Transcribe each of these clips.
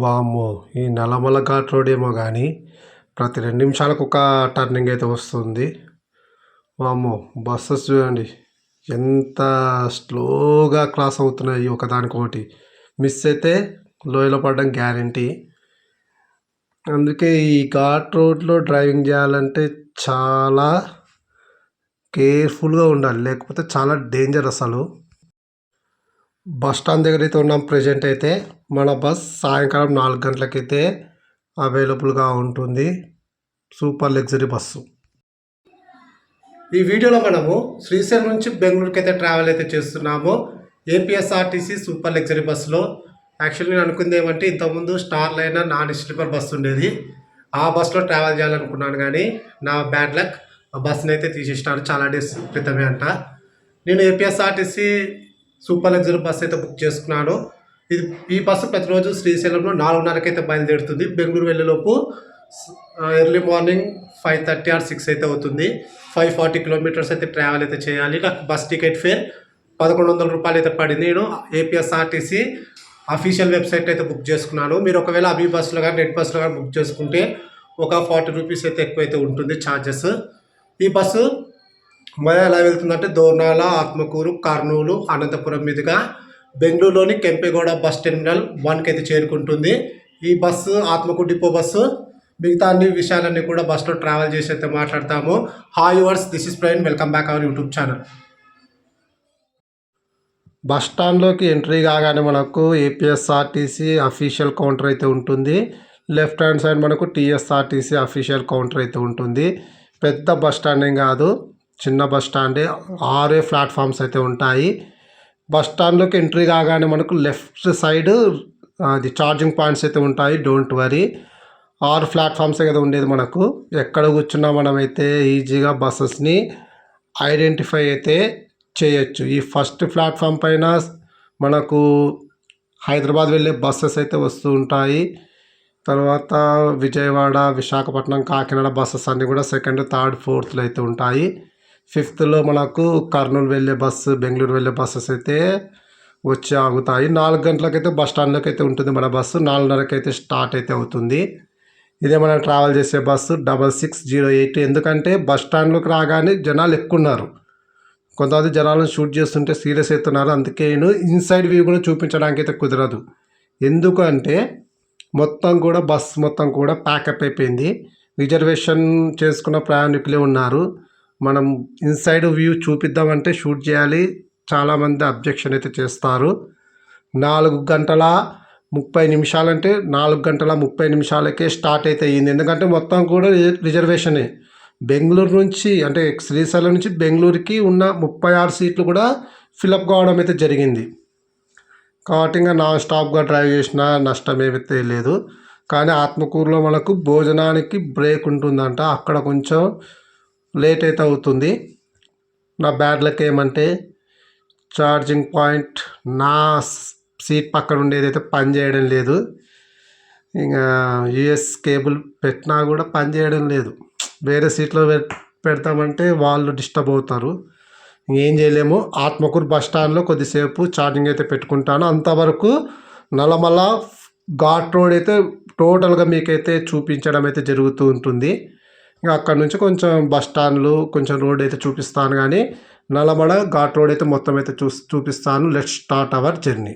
వామ్మో ఈ నల్లమల ఘాట్ రోడ్ ఏమో కానీ ప్రతి రెండు నిమిషాలకు ఒక టర్నింగ్ అయితే వస్తుంది. వామ్మో బస్సెస్ చూడండి ఎంత స్లోగా క్రాస్ అవుతున్నాయి ఒకదానికొకటి. మిస్ అయితే లోయలో పడడం గ్యారంటీ. అందుకే ఈ ఘాట్ రోడ్లో డ్రైవింగ్ చేయాలంటే చాలా కేర్ఫుల్గా ఉండాలి లేకపోతే చాలా డేంజర్ అసలు. బస్ స్టాండ్ దగ్గర అయితే ఉన్నాం. ప్రజెంట్ అయితే మన బస్ సాయంకాలం నాలుగు గంటలకైతే అవైలబుల్గా ఉంటుంది. Super luxury bus. ఈ వీడియోలో మనము శ్రీశైలం నుంచి బెంగళూరుకి అయితే ట్రావెల్ అయితే చేస్తున్నాము. ఏపీఎస్ఆర్టీసీ సూపర్ లగ్జరీ బస్సులో. యాక్చువల్లీ నేను అనుకుంది ఏమంటే ఇంతకుముందు star line non sleeper bus ఉండేది. ఆ బస్సులో ట్రావెల్ చేయాలనుకున్నాను కానీ నా బ్యాడ్ లక్ ఆ బస్సుని అయితే తీసేసినారు. చాలా డేస్ క్రితమే అంట. నేను ఏపీఎస్ఆర్టీసీ సూపర్ లగ్జరీ బస్సు అయితే బుక్ చేసుకున్నాను ఇది ఈ బస్సు ప్రతిరోజు శ్రీశైలంలో నాలుగున్నరకి అయితే బయలుదేరుతుంది. Bengaluru వెళ్ళేలోపు early morning five thirty or six అయితే అవుతుంది. ఫైవ్ ఫార్టీ కిలోమీటర్స్ అయితే ట్రావెల్ అయితే చేయాలి. నాకు బస్ టికెట్ ఫేర్ పదకొండు వందల రూపాయలు అయితే పడింది. నేను ఏపీఎస్ఆర్టీసీ అఫీషియల్ వెబ్సైట్ అయితే బుక్ చేసుకున్నాను. మీరు ఒకవేళ అభి బస్సులో కానీ నెట్ బస్సులో కానీ బుక్ చేసుకుంటే ఒక ఫార్టీ రూపీస్ అయితే ఎక్కువ అయితే ఉంటుంది ఛార్జెస్. ఈ బస్సు మయ ఎలా వెళ్తుందంటే దోర్నాల ఆత్మకూరు కర్నూలు అనంతపురం మీదుగా బెంగళూరులోని కెంపేగౌడ బస్ టెర్మినల్ వన్కి అయితే చేరుకుంటుంది. ఈ బస్సు ఆత్మకూరు డిపో బస్సు మిగతా అన్ని విషయాలన్నీ కూడా బస్సులో ట్రావెల్ చేసి అయితే మాట్లాడతాము. Hi yours this is ప్రైన్ welcome back our YouTube channel. Bus స్టాండ్లోకి entry కాగానే మనకు ఏపీఎస్ఆర్టీసీ అఫీషియల్ కౌంటర్ అయితే ఉంటుంది. లెఫ్ట్ హ్యాండ్ సైడ్ మనకు టీఎస్ఆర్టీసీ అఫీషియల్ కౌంటర్ అయితే ఉంటుంది. పెద్ద బస్ స్టాండ్ ఏం కాదు. చిన్న బస్ స్టాండే ఆరే ప్లాట్ఫామ్స్ అయితే ఉంటాయి. బస్ స్టాండ్లోకి ఎంట్రీ కాగానే మనకు లెఫ్ట్ సైడ్ అది ఛార్జింగ్ పాయింట్స్ అయితే ఉంటాయి. Don't worry. ఆరు ప్లాట్ఫామ్సే కదా ఉండేది మనకు. ఎక్కడ కూర్చున్నా మనమైతే ఈజీగా బస్సెస్ని ఐడెంటిఫై అయితే చేయొచ్చు. ఈ ఫస్ట్ ప్లాట్ఫామ్ పైన మనకు హైదరాబాద్ వెళ్ళే బస్సెస్ అయితే వస్తూ ఉంటాయి. తర్వాత విజయవాడ విశాఖపట్నం కాకినాడ బస్సెస్ అన్నీ కూడా సెకండ్ థర్డ్ ఫోర్త్లో అయితే ఉంటాయి. ఫిఫ్త్లో మనకు కర్నూలు వెళ్ళే బస్సు బెంగళూరు వెళ్ళే బస్సెస్ అయితే వచ్చి ఆగుతాయి. నాలుగు గంటలకైతే బస్ స్టాండ్లోకి అయితే ఉంటుంది మన బస్సు. నాలుగున్నరకి అయితే స్టార్ట్ అయితే అవుతుంది. ఇదే మనం ట్రావెల్ చేసే bus double six zero eight. ఎందుకంటే బస్ స్టాండ్లోకి రాగానే జనాలు ఎక్కువ ఉన్నారు కొంతమంది జనాలను షూట్ చేస్తుంటే సీరియస్ అవుతున్నారు. అందుకే నేను ఇన్సైడ్ వ్యూ కూడా చూపించడానికి అయితే కుదరదు. ఎందుకంటే మొత్తం కూడా బస్ మొత్తం కూడా ప్యాకప్ అయిపోయింది. రిజర్వేషన్ చేసుకున్న ప్రయాణికులే ఉన్నారు. మనం ఇన్సైడ్ వ్యూ చూపిద్దామంటే షూట్ చేయాలి. చాలామంది అబ్జెక్షన్ అయితే చేస్తారు. నాలుగు గంటల ముప్పై నిమిషాలంటే నాలుగు గంటల ముప్పై నిమిషాలకే స్టార్ట్ అయితే అయ్యింది. ఎందుకంటే మొత్తం కూడా రిజర్వేషనే బెంగళూరు నుంచి అంటే శ్రీశైలం నుంచి బెంగళూరుకి ఉన్న ముప్పై ఆరు సీట్లు కూడా ఫిలప్ కావడం అయితే జరిగింది. కాబట్టి ఇంకా నాన్ స్టాప్గా డ్రైవ్ చేసిన నష్టం ఏమైతే లేదు. కానీ ఆత్మకూరులో మనకు భోజనానికి బ్రేక్ ఉంటుందంట. అక్కడ కొంచెం లేట్ అయితే అవుతుంది. నా బ్యాడ్ లక్ ఏమంటే ఛార్జింగ్ పాయింట్ నా సీట్ పక్కన ఉండేది అయితే పని చేయడం లేదు. ఇంకా యుఎస్ కేబుల్ పెట్టినా కూడా పని చేయడం లేదు. వేరే సీట్లో పెడతామంటే వాళ్ళు డిస్టర్బ్ అవుతారు. ఏం చేయలేము. ఆత్మకూరు బస్ స్టాండ్లో కొద్దిసేపు ఛార్జింగ్ అయితే పెట్టుకుంటాను. అంతవరకు నల్లమల ఘాట్ రోడ్ అయితే టోటల్గా మీకైతే చూపించడం అయితే జరుగుతూ ఉంటుంది. ఇంకా అక్కడ నుంచి కొంచెం బస్ స్టాండ్లు కొంచెం రోడ్ అయితే చూపిస్తాను కానీ నల్లమడ ఘాట్ రోడ్ అయితే మొత్తం అయితే చూ చూపిస్తాను. Let start our journey.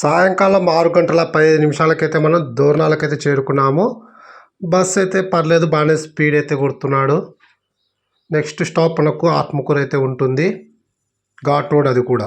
సాయంకాలం ఆరు గంటల పదిహేను నిమిషాలకైతే మనం దూరణాలకైతే చేరుకున్నాము. బస్ అయితే పర్లేదు బాగానే స్పీడ్ అయితే కొడుతున్నాడు. నెక్స్ట్ స్టాప్ మనకు ఆత్మకూరు అయితే ఉంటుంది. ఘాట్ రోడ్ అది కూడా.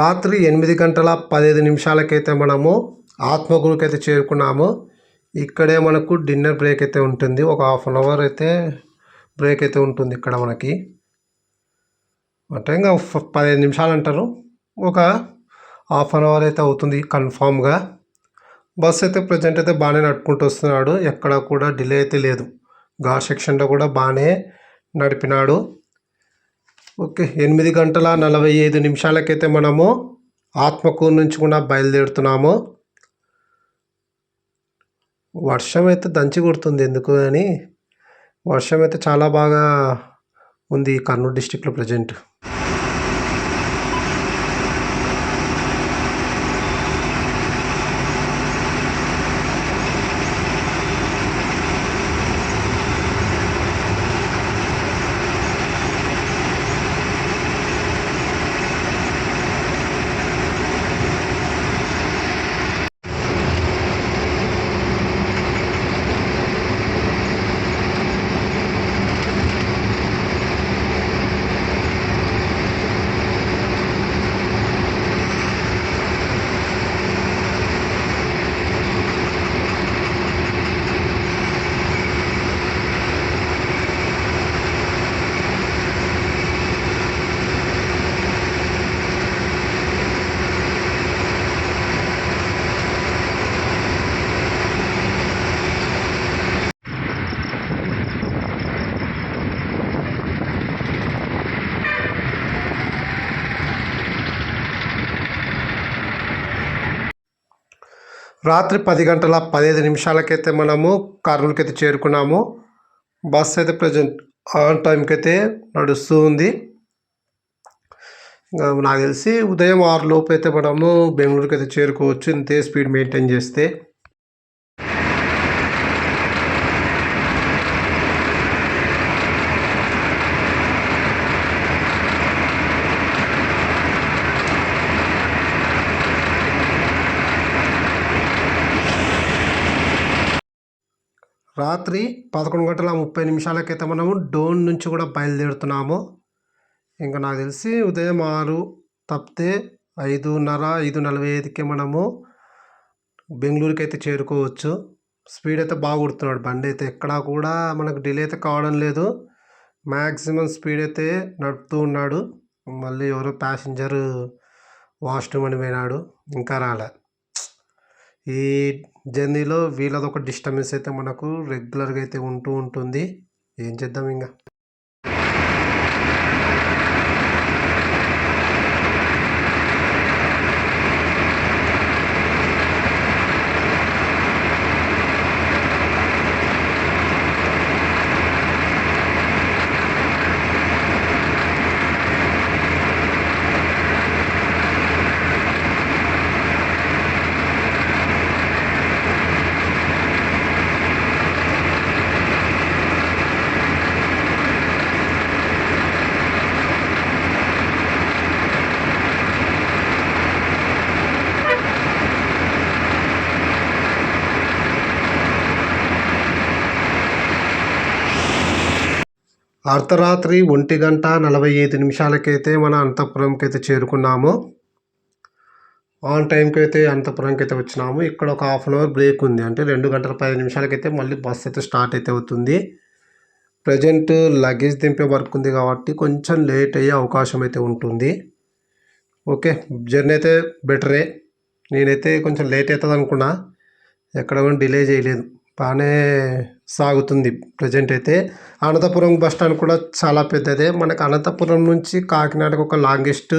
రాత్రి ఎనిమిది గంటల పదిహేను నిమిషాలకైతే మనము ఆత్మగురుకి అయితే చేరుకున్నాము. ఇక్కడే మనకు డిన్నర్ బ్రేక్ అయితే ఉంటుంది. ఒక హాఫ్ అన్ అవర్ అయితే బ్రేక్ అయితే ఉంటుంది ఇక్కడ మనకి. అంటే ఇంకా పదిహేను నిమిషాలు అంటారు. ఒక హాఫ్ అన్ అవర్ అయితే అవుతుంది కన్ఫామ్గా. బస్ అయితే ప్రజెంట్ అయితే బాగానే నడుపుకుంటూ వస్తున్నాడు. ఎక్కడ కూడా డిలే అయితే లేదు. ఘాట్ సెక్షన్లో కూడా బాగానే నడిపినాడు. ఓకే ఎనిమిది గంటల నలభై ఐదు నిమిషాలకైతే మనము ఆత్మకూరు నుంచి కూడా బయలుదేరుతున్నాము. వర్షం అయితే దంచి కొడుతుంది ఎందుకు అని. వర్షం అయితే చాలా బాగా ఉంది కర్నూలు డిస్టిక్లో ప్రజెంట్. రాత్రి పది గంటల పదిహేను నిమిషాలకైతే మనము కర్నూలుకి అయితే చేరుకున్నాము. బస్ అయితే ప్రజెంట్ ఆన్ టైంకి అయితే నడుస్తూ ఉంది. ఇంకా నాకు తెలిసి ఉదయం ఆరు లోపు అయితే మనము బెంగళూరుకి అయితే చేరుకోవచ్చు. ఇంతే స్పీడ్ మెయింటైన్ చేస్తే. రాత్రి పదకొండు గంటల ముప్పై నిమిషాలకైతే మనము డోన్ నుంచి కూడా బయలుదేరుతున్నాము. ఇంకా నాకు తెలిసి ఉదయం ఆరు తప్పితే ఐదున్నర ఐదు నలభై ఐదుకే మనము బెంగళూరుకి అయితే చేరుకోవచ్చు. స్పీడ్ అయితే బాగా కొడుతున్నాడు బండి అయితే. ఎక్కడా కూడా మనకు డిలే అయితే కావడం లేదు. మ్యాక్సిమం స్పీడ్ అయితే నడుపుతూ ఉన్నాడు. మళ్ళీ ఎవరో ప్యాసింజర్ వాష్రూమ్ అని పోయినాడు. ఇంకా రాలే. ఈ జర్నీలో వీళ్ళది ఒక డిస్టర్బెన్స్ అయితే మనకు రెగ్యులర్గా అయితే ఉంటూ ఉంటుంది. ఏం చేద్దాం ఇంకా అర్ధరాత్రి ఒంటి గంట నలభై ఐదు నిమిషాలకైతే మన అంతఃపురంకి అయితే చేరుకున్నాము. ఆన్ టైంకి అయితే అంతఃపురంకి అయితే వచ్చినాము. ఇక్కడ ఒక హాఫ్ అన్ అవర్ బ్రేక్ ఉంది. అంటే రెండు గంటల పది నిమిషాలకైతే మళ్ళీ బస్ అయితే స్టార్ట్ అయితే అవుతుంది. ప్రజెంట్ లగేజ్ దింపే వర్క్ ఉంది కాబట్టి కొంచెం లేట్ అయ్యే అవకాశం అయితే ఉంటుంది. ఓకే జర్నీ అయితే బెటరే నేనైతే కొంచెం లేట్ అవుతుంది అనుకున్నా. ఎక్కడ కూడా డిలే చేయలేదు. బాగానే సాగుతుంది. ప్రజెంట్ అయితే అనంతపురం బస్ స్టాండ్ కూడా చాలా పెద్దదే. మనకు అనంతపురం నుంచి కాకినాడకు ఒక లాంగెస్ట్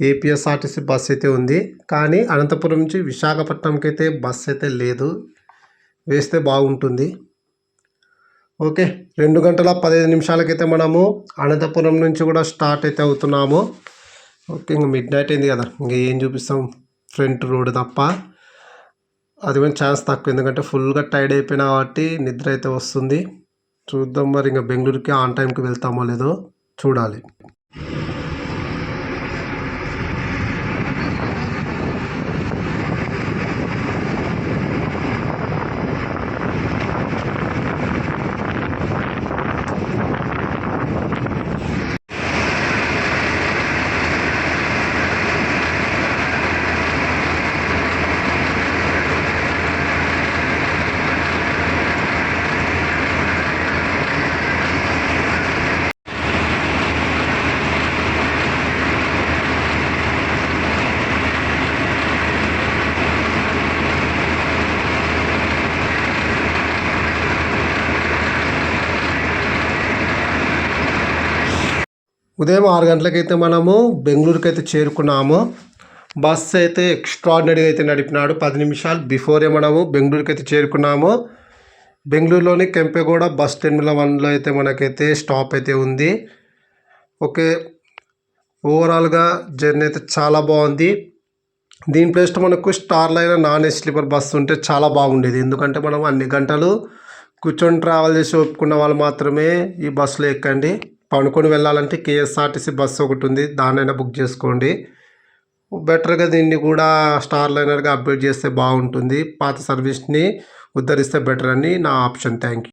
ఏపీఎస్ఆర్టీసీ బస్ అయితే ఉంది. కానీ అనంతపురం నుంచి విశాఖపట్నంకి అయితే బస్ అయితే లేదు. వేస్తే బాగుంటుంది. ఓకే. రెండు గంటల పదిహేను నిమిషాలకైతే మనము అనంతపురం నుంచి కూడా స్టార్ట్ అయితే అవుతున్నాము. ఓకే ఇంక మిడ్ నైట్ అయింది కదా. ఇంక ఏం చూపిస్తాం. ఫ్రంట్ రోడ్ తప్ప. అది కూడా ఛాన్స్ తక్కువ. ఎందుకంటే ఫుల్గా టైర్డ్ అయిపోయినా కాబట్టి నిద్ర అయితే వస్తుంది. చూద్దాం మరి ఇంకా బెంగళూరుకి ఆన్ టైంకి వెళ్తామో లేదో చూడాలి. ఉదయం ఆరు గంటలకైతే మనము బెంగళూరుకి అయితే చేరుకున్నాము. బస్ అయితే ఎక్స్ట్రాడినరీగా అయితే నడిపినాడు. పది నిమిషాలు బిఫోరే మనము బెంగళూరుకి అయితే చేరుకున్నాము. బెంగళూరులోని కెంపెగూడ బస్ టెర్మినల్ వన్లో అయితే మనకైతే స్టాప్ అయితే ఉంది. ఓకే ఓవరాల్గా జర్నీ అయితే చాలా బాగుంది. దీని ప్లేస్ మనకు star line non AC sleeper bus ఉంటే చాలా బాగుండేది. ఎందుకంటే మనం అన్ని గంటలు కూర్చొని ట్రావెల్ చేసి ఒప్పుకున్న వాళ్ళు మాత్రమే ఈ బస్సులో ఎక్కండి. పనుకొని వెళ్ళాలంటే కేఎస్ఆర్టీసీ బస్సు ఒకటి ఉంది. దాన్నైనా బుక్ చేసుకోండి. బెటర్గా దీన్ని కూడా స్టార్ లైనర్గా అప్డేట్ చేస్తే బాగుంటుంది. పాత సర్వీస్ని ఉద్ధరిస్తే బెటర్ అని నా ఆప్షన్. Thank you